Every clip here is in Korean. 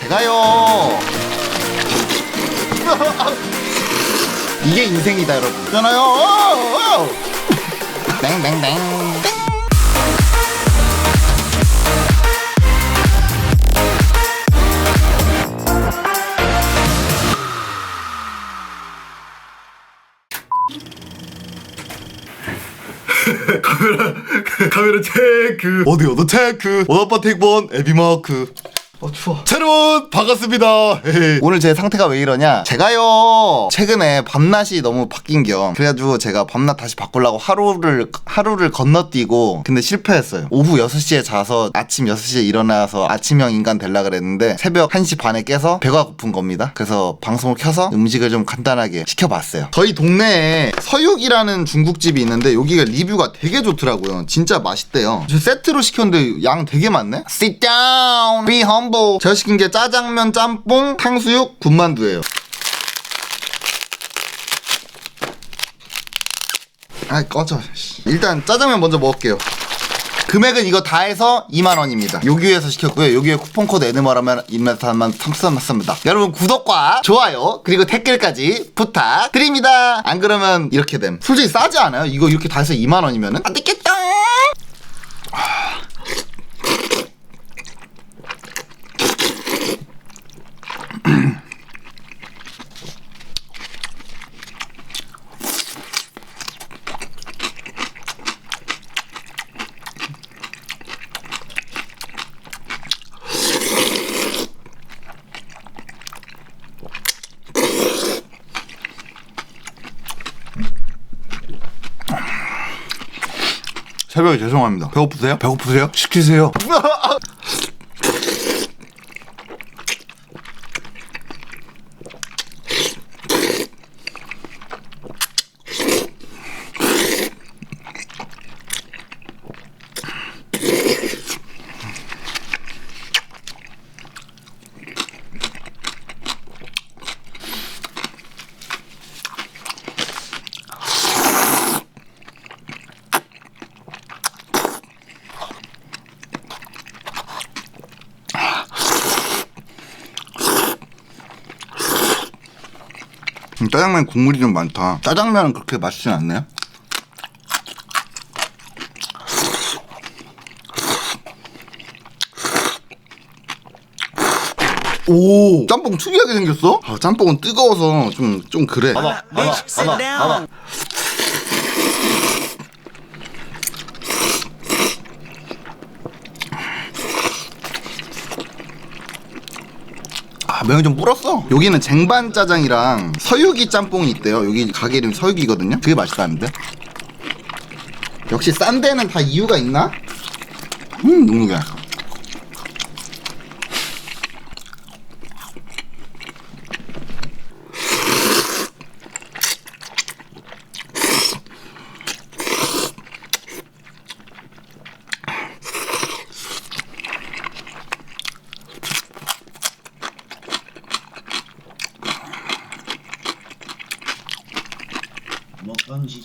제가요. 이게 인생이다 여러분. 있잖아요. 땡땡땡. 카메라 카메라 체크 어디 어디 체크 오나빠 택본 에비마크 어 추워 여러분 반갑습니다 헤헤. 오늘 제 상태가 왜 이러냐? 제가요 최근에 밤낮이 너무 바뀐 겸 그래가지고 제가 밤낮 다시 바꾸려고 하루를 하루를 건너뛰고 근데 실패했어요. 오후 6시에 자서 아침 6시에 일어나서 아침형 인간 될라 그랬는데 새벽 1시 반에 깨서 배가 고픈 겁니다. 그래서 방송을 켜서 음식을 좀 간단하게 시켜봤어요. 저희 동네에 서육이라는 중국집이 있는데 여기가 리뷰가 되게 좋더라고요. 진짜 맛있대요. 저 세트로 시켰는데 양 되게 많네. Sit down, be humble. 제가 시킨 게 짜장면, 짬뽕, 탕수육, 군만두예요. 아 꺼져. 씨. 일단 짜장면 먼저 먹을게요. 금액은 이거 다 해서 2만원입니다. 요기에서 시켰고요. 요기에 쿠폰코드 에드머라면 인메타만 탐스맞습니다. 여러분 구독과 좋아요 그리고 댓글까지 부탁드립니다. 안 그러면 이렇게 됨. 솔직히 싸지 않아요? 이거 이렇게 다 해서 2만원이면은? 안 되겠다. 새벽에 죄송합니다. 배고프세요? 배고프세요? 시키세요 짜장면 국물이 좀 많다. 짜장면은 그렇게 맛있진 않네요. 오 짬뽕 특이하게 생겼어? 아, 짬뽕은 뜨거워서 좀 좀 그래. 하나 하나 하나 하나 아, 면이 좀 불었어. 여기는 쟁반 짜장이랑 서유기 짬뽕이 있대요. 여기 가게 이름 서유기거든요. 그게 맛있다는데. 역시 싼 데는 다 이유가 있나? 음, 눅눅해.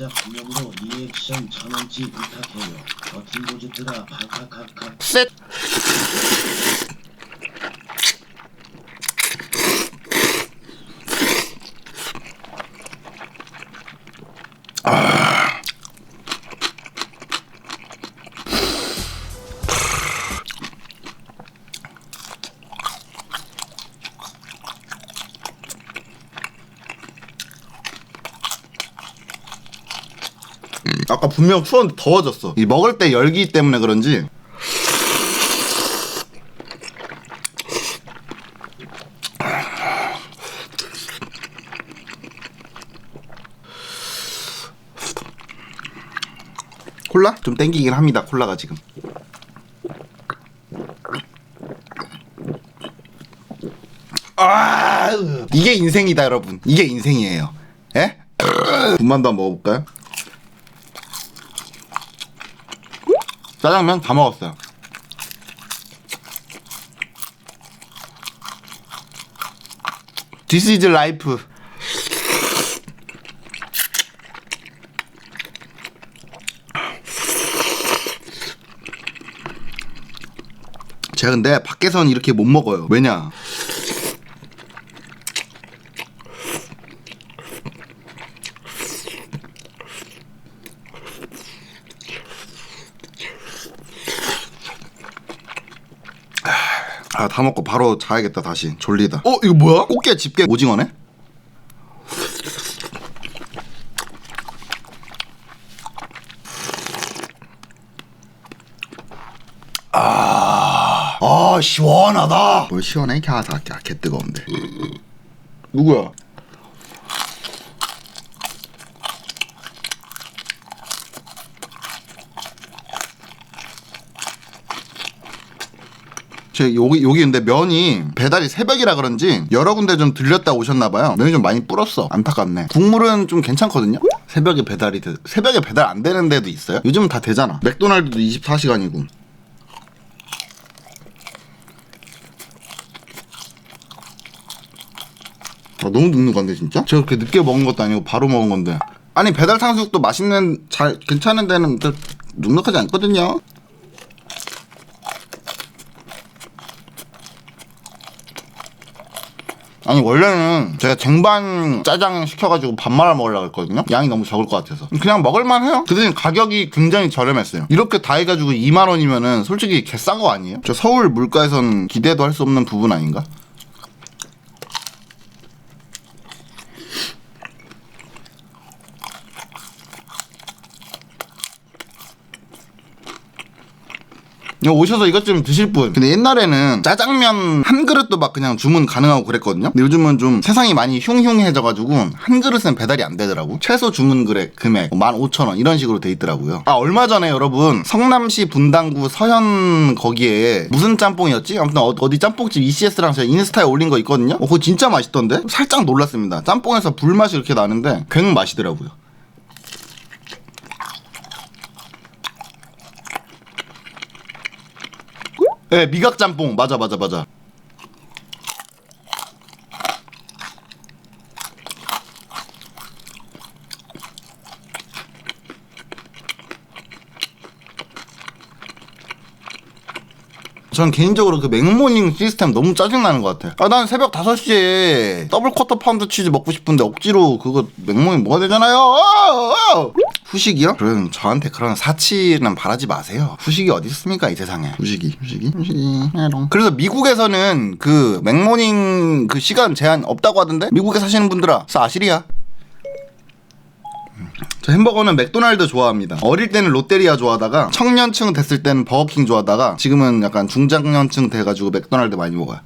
시작 기념으로 리액션 천원치 부탁해요. 보즈들아 박학학학 셋. 아까 분명 추웠는데 더워졌어. 이 먹을 때 열기 때문에 그런지 콜라? 좀 땡기긴 합니다. 콜라가 지금. 아, 이게 인생이다, 여러분. 이게 인생이에요. 예? 군만두 한번 먹어볼까요? 짜장면 다 먹었어요. Is life. 제가 근데 밖에선 이렇게 못 먹어요. 왜냐? 아, 다 먹고 바로 자야겠다, 다시. 졸리다. 어, 이거 뭐야? 꽃게, 집게, 오징어네? 아, 시원하다. 뭘 시원해? 갸사, 갸, 개 뜨거운데. 누구야? 제 여기 여기 근데 면이 배달이 새벽이라 그런지 여러 군데 좀 들렸다 오셨나 봐요. 면이 좀 많이 불었어. 안타깝네. 국물은 좀 괜찮거든요. 새벽에 배달이 돼. 새벽에 배달 안 되는 데도 있어요. 요즘은 다 되잖아. 맥도날드도 24시간이고. 아, 너무 눅눅한데 진짜? 제가 그렇게 늦게 먹은 것도 아니고 바로 먹은 건데. 아니 배달 탕수육도 맛있는 잘 괜찮은 데는 또 눅눅하지 않거든요. 아니 원래는 제가 쟁반 짜장 시켜가지고 밥 말아 먹으려고 했거든요 양이 너무 적을 것 같아서 그냥 먹을만 해요 그 대신 가격이 굉장히 저렴했어요 이렇게 다 해가지고 2만 원이면은 솔직히 개 싼 거 아니에요? 저 서울 물가에선 기대도 할 수 없는 부분 아닌가? 오셔서 이것 좀 드실 분. 근데 옛날에는 짜장면 한 그릇도 막 그냥 주문 가능하고 그랬거든요. 근데 요즘은 좀 세상이 많이 흉흉해져가지고 한 그릇은 배달이 안 되더라고. 최소 주문 금액 금액 15,000원 이런 식으로 돼 있더라고요. 아 얼마 전에 여러분 성남시 분당구 서현 거기에 무슨 짬뽕이었지? 아무튼 어- 어디 짬뽕집 ECS랑 제가 인스타에 올린 거 있거든요. 어, 그거 진짜 맛있던데? 살짝 놀랐습니다. 짬뽕에서 불맛이 이렇게 나는데 굉 맛이더라고요. 예, 미각 짬뽕. 맞아, 맞아, 맞아. 전 개인적으로 그 맥모닝 시스템 너무 짜증나는 것 같아. 아, 난 새벽 5시에 더블 쿼터 파운드 치즈 먹고 싶은데 억지로 그거 맥모닝 뭐가 되잖아요. 어, 어! 후식이요? 그럼 저한테 그런 사치는 바라지 마세요. 후식이 어디 있습니까 이 세상에? 후식이, 후식이, 후식이. 메롱. 그래서 미국에서는 그 맥모닝 그 시간 제한 없다고 하던데 미국에 사시는 분들아 사실이야. 저 햄버거는 맥도날드 좋아합니다. 어릴 때는 롯데리아 좋아하다가 청년층 됐을 때는 버거킹 좋아하다가 지금은 약간 중장년층 돼가지고 맥도날드 많이 먹어요.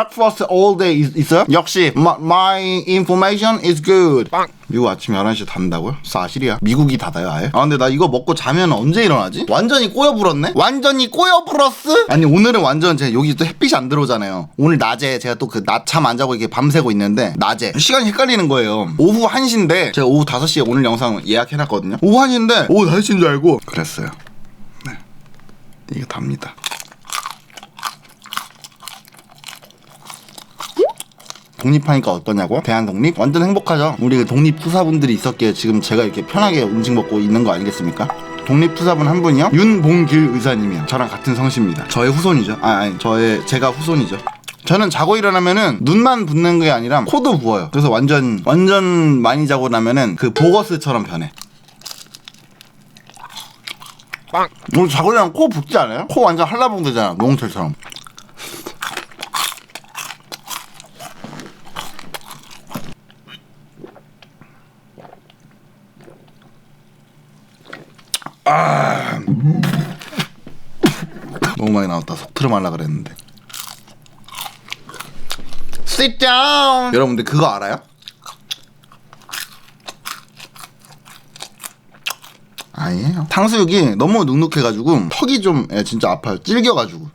Breakfast all day 있- 있어요? 역시 my, my information is good. 미국 아침 11시에 닫는다고요? 사실이야. 미국이 닫아요 아예? 아 근데 나 이거 먹고 자면 언제 일어나지? 완전히 꼬여불었네? 완전히 꼬여불었어? 아니 오늘은 완전 제가 여기 또 햇빛이 안 들어오잖아요. 오늘 낮에 제가 또 그 낮잠 안 자고 이렇게 밤새고 있는데 낮에 시간이 헷갈리는 거예요. 오후 1시인데 제가 오후 5시에 오늘 영상 예약해놨거든요. 오후 1시인데 오후 5시인 줄 알고 그랬어요. 네. 이게 답니다. 독립하니까 어떠냐고? 대한 독립? 완전 행복하죠. 우리 그 독립 투사분들이 있었기에 지금 제가 이렇게 편하게 음식 먹고 있는 거 아니겠습니까? 독립투사분 한 분이요? 윤봉길 의사님이요. 저랑 같은 성씨입니다. 저의 후손이죠. 아, 아니, 저의, 제가 후손이죠. 저는 자고 일어나면은 눈만 붓는 게 아니라 코도 부어요. 그래서 완전, 완전 많이 자고 나면은 그 보거스처럼 변해. 오늘 자고 일어나면 코 붓지 않아요? 코 완전 한라봉 되잖아. 노홍철처럼. 너무 많이 나왔다. 속 틀어 말라 그랬는데. Sit down. 여러분들 그거 알아요? 아니에요. 탕수육이 너무 눅눅해가지고 턱이 좀 예, 진짜 아파요. 찔겨가지고.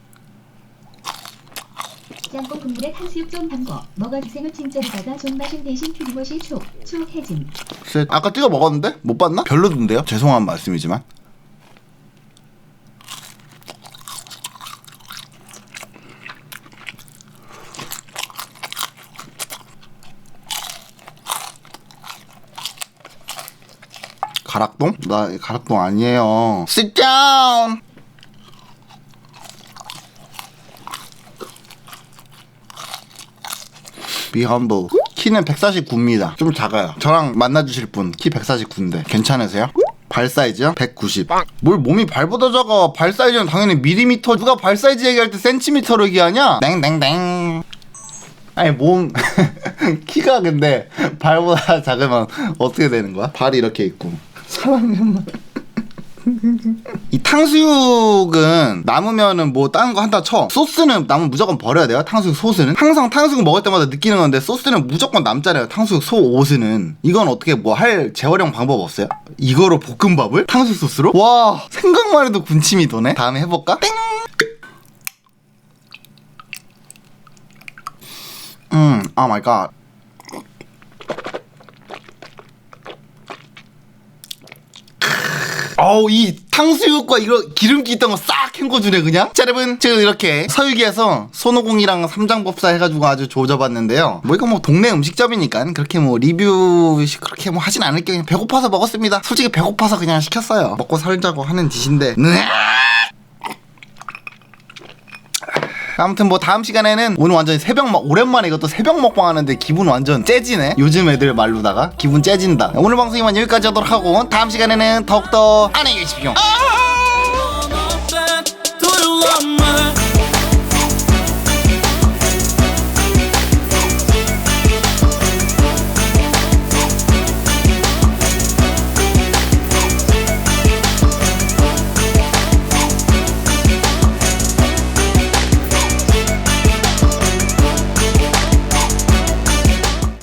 짬뽕 국물에 탕수육 좀 담궈 먹어 주세요 찜짜리다가 존맛은 대신 튀김옷이 촉 촉해짐 아까 찍어 먹었는데 못 봤나? 별로던데요? 죄송한 말씀이지만. 가락동? 나 가락동 아니에요. Sit down. Humble. 키는 149입니다. 좀 작아요. 저랑 만나주실 분 키 149인데 괜찮으세요? 발 사이즈요? 190. 뭘 몸이 발보다 작아? 발 사이즈는 당연히 미리미터. 누가 발 사이즈 얘기할 때 센티미터로 얘기하냐? 땡땡땡. 아니 몸 키가 근데 발보다 작으면 어떻게 되는 거야? 발이 이렇게 있고 정말 이 탕수육은 남으면은 뭐 다른 거 한다 쳐 소스는 남으면 무조건 버려야 돼요 탕수육 소스는 항상 탕수육 먹을 때마다 느끼는 건데 소스는 무조건 남잖아요 탕수육 소옷은 이건 어떻게 뭐 할 재활용 방법 없어요? 이거로 볶음밥을? 탕수육 소스로? 와 생각만 해도 군침이 도네 다음에 해볼까? 땡 음, 오 마이 갓. 어우 이 탕수육과 이거 기름기 있던 거 싹 헹궈주네 그냥? 자 여러분 지금 이렇게 서유기에서 손오공이랑 삼장법사 해가지고 아주 조져봤는데요. 뭐 이거 뭐 동네 음식점이니까 그렇게 뭐 리뷰 그렇게 뭐 하진 않을게요 그냥 배고파서 먹었습니다. 솔직히 배고파서 그냥 시켰어요. 먹고 살자고 하는 짓인데 아무튼 뭐 다음 시간에는 오늘 완전 새벽 먹 오랜만에 이것도 새벽 먹방 하는데 기분 완전 째지네. 요즘 애들 말로다가 기분 째진다. 오늘 방송 이만 여기까지 하도록 하고 다음 시간에는 더욱더 안녕히 계십시오. me?